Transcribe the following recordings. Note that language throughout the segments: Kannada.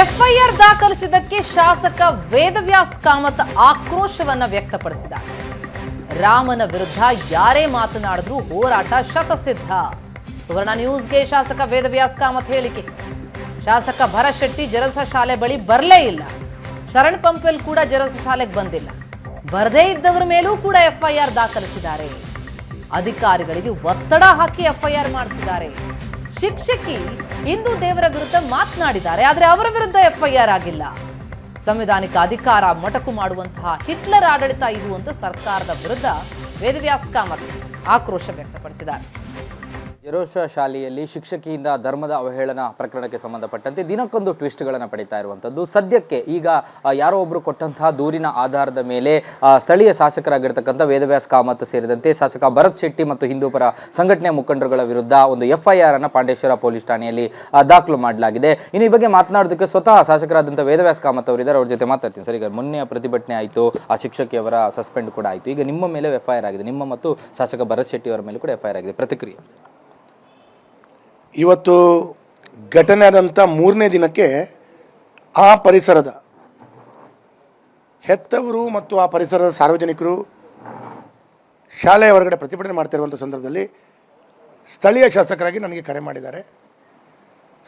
ಎಫ್ಐಆರ್ ದಾಖಲಿಸಿದ್ದಕ್ಕೆ ಶಾಸಕ ವೇದವ್ಯಾಸ್ ಕಾಮತ್ ಆಕ್ರೋಶವನ್ನ ವ್ಯಕ್ತಪಡಿಸಿದ ರಾಮನ ವಿರುದ್ಧ ಯಾರೇ ಮಾತನಾಡಿದ್ರೂ ಹೋರಾಟ ಶತಸಿದ್ಧ. ಸುವರ್ಣ ನ್ಯೂಸ್ಗೆ ಶಾಸಕ ವೇದವ್ಯಾಸ್ ಕಾಮತ್ ಹೇಳಿಕೆ. ಶಾಸಕ ಭರತ್ ಶೆಟ್ಟಿ ಜರಸ ಶಾಲೆ ಬಳಿ ಬರಲೇ ಇಲ್ಲ. ಶರಣ್ ಪಂಪೆಲ್ ಕೂಡ ಜರಸ ಶಾಲೆಗೆ ಬಂದಿಲ್ಲ. ಬರದೇ ಇದ್ದವರ ಮೇಲೂ ಕೂಡ ಎಫ್ಐಆರ್ ದಾಖಲಿಸಿದ್ದಾರೆ. ಅಧಿಕಾರಿಗಳಿಗೆ ಒತ್ತಡ ಹಾಕಿ ಎಫ್ಐಆರ್ ಮಾಡಿಸಿದ್ದಾರೆ. ಶಿಕ್ಷಕಿ ಹಿಂದೂ ದೇವರ ವಿರುದ್ಧ ಮಾತನಾಡಿದ್ದಾರೆ, ಆದರೆ ಅವರ ವಿರುದ್ಧ ಎಫ್ಐಆರ್ ಆಗಿಲ್ಲ. ಸಂವಿಧಾನಿಕ ಅಧಿಕಾರ ಮೊಟಕು ಮಾಡುವಂತಹ ಹಿಟ್ಲರ್ ಆಡಳಿತ ಇದು ಅಂತ ಸರ್ಕಾರದ ವಿರುದ್ಧ ವೇದವ್ಯಾಸ್ ಕಾಮತ್ ಆಕ್ರೋಶ ವ್ಯಕ್ತಪಡಿಸಿದ್ದಾರೆ. ಜೆರೋಶ ಶಾಲೆಯಲ್ಲಿ ಶಿಕ್ಷಕಿಯಿಂದ ಧರ್ಮದ ಅವಹೇಳನ ಪ್ರಕರಣಕ್ಕೆ ಸಂಬಂಧಪಟ್ಟಂತೆ ದಿನಕ್ಕೊಂದು ಟ್ವಿಸ್ಟ್ಗಳನ್ನು ಪಡಿತಾ ಇರುವಂಥದ್ದು. ಸದ್ಯಕ್ಕೆ ಈಗ ಯಾರೋ ಒಬ್ಬರು ಕೊಟ್ಟಂತಹ ದೂರಿನ ಆಧಾರದ ಮೇಲೆ ಸ್ಥಳೀಯ ಶಾಸಕರಾಗಿರ್ತಕ್ಕಂಥ ವೇದವ್ಯಾಸ್ ಕಾಮತ್ ಸೇರಿದಂತೆ ಶಾಸಕ ಭರತ್ ಶೆಟ್ಟಿ ಮತ್ತು ಹಿಂದೂಪರ ಸಂಘಟನೆ ಮುಖಂಡರುಗಳ ವಿರುದ್ಧ ಒಂದು ಎಫ್ಐಆರ್ ಅನ್ನು ಪಾಂಡೇಶ್ವರ ಪೊಲೀಸ್ ಠಾಣೆಯಲ್ಲಿ ದಾಖಲು ಮಾಡಲಾಗಿದೆ. ಇನ್ನು ಈ ಬಗ್ಗೆ ಮಾತನಾಡೋದಕ್ಕೆ ಸ್ವತಃ ಶಾಸಕರಾದಂಥ ವೇದವ್ಯಾಸ್ ಕಾಮತ್ ಅವರಿದ್ದಾರೆ. ಅವ್ರ ಜೊತೆ ಮಾತಾಡ್ತೀನಿ. ಸರ್ ಈಗ ಮೊನ್ನೆ ಪ್ರತಿಭಟನೆ ಆಯಿತು. ಆ ಶಿಕ್ಷಕಿಯವರ ಸಸ್ಪೆಂಡ್ ಕೂಡ ಆಯಿತು. ಈಗ ನಿಮ್ಮ ಮೇಲೆ ಎಫ್ಐಆರ್ ಆಗಿದೆ. ನಿಮ್ಮ ಮತ್ತು ಶಾಸಕ ಭರತ್ ಶೆಟ್ಟಿ ಅವರ ಮೇಲೆ ಕೂಡ ಎಫ್ಐಆರ್ ಆಗಿದೆ. ಪ್ರತಿಕ್ರಿಯೆ. ಇವತ್ತು ಘಟನೆ ಆದಂಥ ಮೂರನೇ ದಿನಕ್ಕೆ ಆ ಪರಿಸರದ ಹೆತ್ತವರು ಮತ್ತು ಆ ಪರಿಸರದ ಸಾರ್ವಜನಿಕರು ಶಾಲೆಯ ಹೊರಗಡೆ ಪ್ರತಿಭಟನೆ ಮಾಡ್ತಾ ಇರುವಂಥ ಸಂದರ್ಭದಲ್ಲಿ ಸ್ಥಳೀಯ ಶಾಸಕರಾಗಿ ನನಗೆ ಕರೆ ಮಾಡಿದ್ದಾರೆ.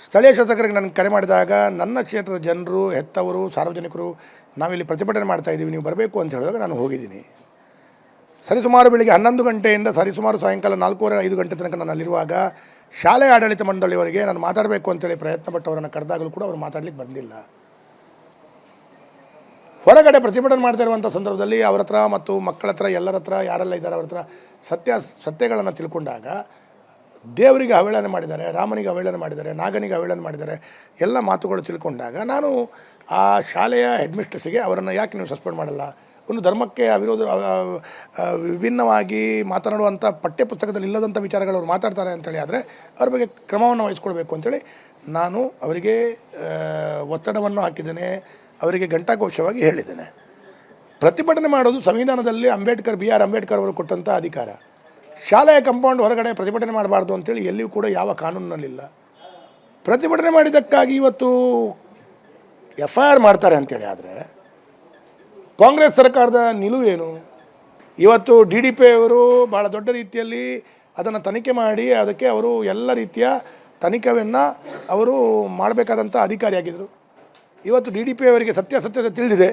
ಸ್ಥಳೀಯ ಶಾಸಕರಿಗೆ ನನಗೆ ಕರೆ ಮಾಡಿದಾಗ ನನ್ನ ಕ್ಷೇತ್ರದ ಜನರು, ಹೆತ್ತವರು, ಸಾರ್ವಜನಿಕರು, ನಾವಿಲ್ಲಿ ಪ್ರತಿಭಟನೆ ಮಾಡ್ತಾ ಇದ್ದೀವಿ, ನೀವು ಬರಬೇಕು ಅಂತ ಹೇಳಿದಾಗ ನಾನು ಹೋಗಿದ್ದೀನಿ. ಸರಿಸುಮಾರು ಬೆಳಿಗ್ಗೆ ಹನ್ನೊಂದು ಗಂಟೆಯಿಂದ ಸರಿಸುಮಾರು ಸಾಯಂಕಾಲ ನಾಲ್ಕೂವರೆ ಐದು ಗಂಟೆ ತನಕ ನಾನು ಅಲ್ಲಿರುವಾಗ ಶಾಲೆ ಆಡಳಿತ ಮಂಡಳಿಯವರಿಗೆ ನಾನು ಮಾತಾಡಬೇಕು ಅಂತೇಳಿ ಪ್ರಯತ್ನ ಪಟ್ಟವರನ್ನು ಕರೆದಾಗಲೂ ಕೂಡ ಅವರು ಮಾತಾಡಲಿಕ್ಕೆ ಬಂದಿಲ್ಲ. ಹೊರಗಡೆ ಪ್ರತಿಭಟನೆ ಮಾಡ್ತಾ ಸಂದರ್ಭದಲ್ಲಿ ಅವ್ರ ಹತ್ರ ಮತ್ತು ಮಕ್ಕಳ ಹತ್ರ, ಎಲ್ಲರ ಹತ್ರ, ಯಾರೆಲ್ಲ ಇದ್ದಾರೆ ಅವ್ರ ಹತ್ರ ಸತ್ಯ, ಸತ್ಯಗಳನ್ನು ತಿಳ್ಕೊಂಡಾಗ ದೇವರಿಗೆ ಅವೇಳನ ಮಾಡಿದ್ದಾರೆ, ರಾಮನಿಗೆ ಅವೇಳನ ಮಾಡಿದ್ದಾರೆ, ನಾಗನಿಗೆ ಅವೇಳನ ಮಾಡಿದ್ದಾರೆ, ಎಲ್ಲ ಮಾತುಗಳು ತಿಳ್ಕೊಂಡಾಗ ನಾನು ಆ ಶಾಲೆಯ ಹೆಡ್ಮಿಸ್ಟ್ರೆಸ್ಸಿಗೆ ಅವರನ್ನು ಯಾಕೆ ನೀವು ಸಸ್ಪೆಂಡ್ ಮಾಡಲ್ಲ? ಒಂದು ಧರ್ಮಕ್ಕೆ ಅವಿರೋಧ ವಿಭಿನ್ನವಾಗಿ ಮಾತನಾಡುವಂಥ ಪಠ್ಯಪುಸ್ತಕದಲ್ಲಿ ಇಲ್ಲದಂಥ ವಿಚಾರಗಳು ಅವ್ರು ಮಾತಾಡ್ತಾರೆ ಅಂತೇಳಿ ಆದರೆ ಅವ್ರ ಬಗ್ಗೆ ಕ್ರಮವನ್ನು ವಹಿಸ್ಕೊಳ್ಬೇಕು ಅಂತೇಳಿ ನಾನು ಅವರಿಗೆ ಒತ್ತಡವನ್ನು ಹಾಕಿದ್ದೇನೆ, ಅವರಿಗೆ ಘಂಟಾಘೋಷವಾಗಿ ಹೇಳಿದ್ದೇನೆ. ಪ್ರತಿಭಟನೆ ಮಾಡೋದು ಸಂವಿಧಾನದಲ್ಲಿ ಅಂಬೇಡ್ಕರ್, ಬಿ ಆರ್ ಅಂಬೇಡ್ಕರ್ ಅವರು ಕೊಟ್ಟಂಥ ಅಧಿಕಾರ. ಶಾಲೆಯ ಕಂಪೌಂಡ್ ಹೊರಗಡೆ ಪ್ರತಿಭಟನೆ ಮಾಡಬಾರ್ದು ಅಂತೇಳಿ ಎಲ್ಲಿಯೂ ಕೂಡ ಯಾವ ಕಾನೂನಿನಲ್ಲಿಲ್ಲ. ಪ್ರತಿಭಟನೆ ಮಾಡಿದ್ದಕ್ಕಾಗಿ ಇವತ್ತು ಎಫ್ ಐ ಆರ್ ಮಾಡ್ತಾರೆ ಅಂತೇಳಿ ಆದರೆ ಕಾಂಗ್ರೆಸ್ ಸರ್ಕಾರದ ನಿಲುವೇನು ಇವತ್ತು ಡಿ ಡಿ ಪಿ ಅವರು ಭಾಳ ದೊಡ್ಡ ರೀತಿಯಲ್ಲಿ ಅದನ್ನು ತನಿಖೆ ಮಾಡಿ ಅದಕ್ಕೆ ಅವರು ಎಲ್ಲ ರೀತಿಯ ತನಿಖೆಯನ್ನು ಅವರು ಮಾಡಬೇಕಾದಂಥ ಅಧಿಕಾರಿಯಾಗಿದ್ದರು ಇವತ್ತು ಡಿ ಡಿ ಪಿ ಅವರಿಗೆ ಸತ್ಯಾಸತ್ಯತೆ ತಿಳಿದಿದೆ.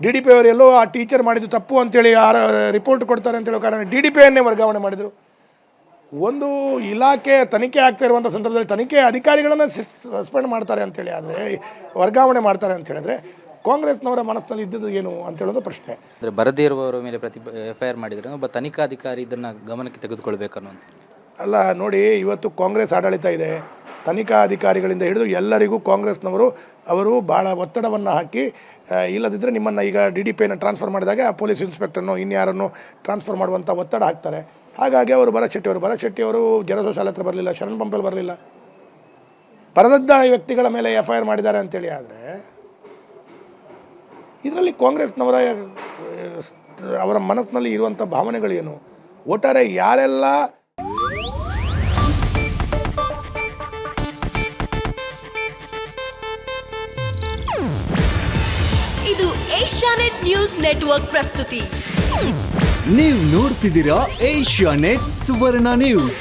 ಡಿ ಡಿ ಪಿ ಅವರು ಎಲ್ಲೋ ಆ ಟೀಚರ್ ಮಾಡಿದ್ದು ತಪ್ಪು ಅಂತೇಳಿ ಆ ರಿಪೋರ್ಟ್ ಕೊಡ್ತಾರೆ ಅಂತೇಳೋ ಕಾರಣ ಡಿ ಡಿ ಪಿಯನ್ನೇ ವರ್ಗಾವಣೆ ಮಾಡಿದರು. ಒಂದು ಇಲಾಖೆ ತನಿಖೆ ಆಗ್ತಾ ಇರುವಂಥ ಸಂದರ್ಭದಲ್ಲಿ ತನಿಖೆ ಅಧಿಕಾರಿಗಳನ್ನು ಸಸ್ಪೆಂಡ್ ಮಾಡ್ತಾರೆ ಅಂತೇಳಿ ಆದರೆ, ವರ್ಗಾವಣೆ ಮಾಡ್ತಾರೆ ಅಂತ ಹೇಳಿದ್ರೆ ಕಾಂಗ್ರೆಸ್ನವರ ಮನಸ್ಸಿನಲ್ಲಿ ಇದ್ದದ್ದು ಏನು ಅಂತ ಹೇಳೋದು ಪ್ರಶ್ನೆ. ಅಂದರೆ ಬರದೇ ಇರುವವರ ಮೇಲೆ ಪ್ರತಿ ಎಫ್ ಐ ಆರ್ ಮಾಡಿದರೆ ಒಬ್ಬ ತನಿಖಾಧಿಕಾರಿ ಇದನ್ನು ಗಮನಕ್ಕೆ ತೆಗೆದುಕೊಳ್ಬೇಕನ್ನೋ ಅಲ್ಲ ನೋಡಿ ಇವತ್ತು ಕಾಂಗ್ರೆಸ್ ಆಡಳಿತ ಇದೆ. ತನಿಖಾ ಅಧಿಕಾರಿಗಳಿಂದ ಹಿಡಿದು ಎಲ್ಲರಿಗೂ ಕಾಂಗ್ರೆಸ್ನವರು ಅವರು ಭಾಳ ಒತ್ತಡವನ್ನು ಹಾಕಿ ಇಲ್ಲದಿದ್ದರೆ ನಿಮ್ಮನ್ನು ಈಗ ಡಿ ಡಿ ಪಿಯನ್ನು ಟ್ರಾನ್ಸ್ಫರ್ ಮಾಡಿದಾಗ ಪೊಲೀಸ್ ಇನ್ಸ್ಪೆಕ್ಟರ್ನೋ ಇನ್ಯಾರನ್ನು ಟ್ರಾನ್ಸ್ಫರ್ ಮಾಡುವಂಥ ಒತ್ತಡ ಹಾಕ್ತಾರೆ. ಹಾಗಾಗಿ ಅವರು ಭರತ್ ಶೆಟ್ಟಿ ಅವರು ಭರತ್ ಶೆಟ್ಟಿ ಅವರು ಜಲಸೋ ಶಾಲೆ ಹತ್ರ ಬರಲಿಲ್ಲ ಶರಣ್ ಪಂಪಲ್ ಬರಲಿಲ್ಲ. ಬರದದ್ದ ವ್ಯಕ್ತಿಗಳ ಮೇಲೆ ಎಫ್ ಐ ಆರ್ ಮಾಡಿದ್ದಾರೆ ಅಂತೇಳಿ ಆದರೆ ಇದರಲ್ಲಿ ಕಾಂಗ್ರೆಸ್ನವರ ಅವರ ಮನಸ್ಸಿನಲ್ಲಿ ಇರುವಂಥ ಭಾವನೆಗಳೇನು? ಒಟ್ಟಾರೆ ಯಾರೆಲ್ಲ ಇದು ಏಷ್ಯಾನೆಟ್ ನ್ಯೂಸ್ ನೆಟ್ವರ್ಕ್ ಪ್ರಸ್ತುತಿ. ನೀವು ನೋಡ್ತಿದ್ದೀರಾ ಏಷ್ಯಾನೆಟ್ ಸುವರ್ಣ ನ್ಯೂಸ್.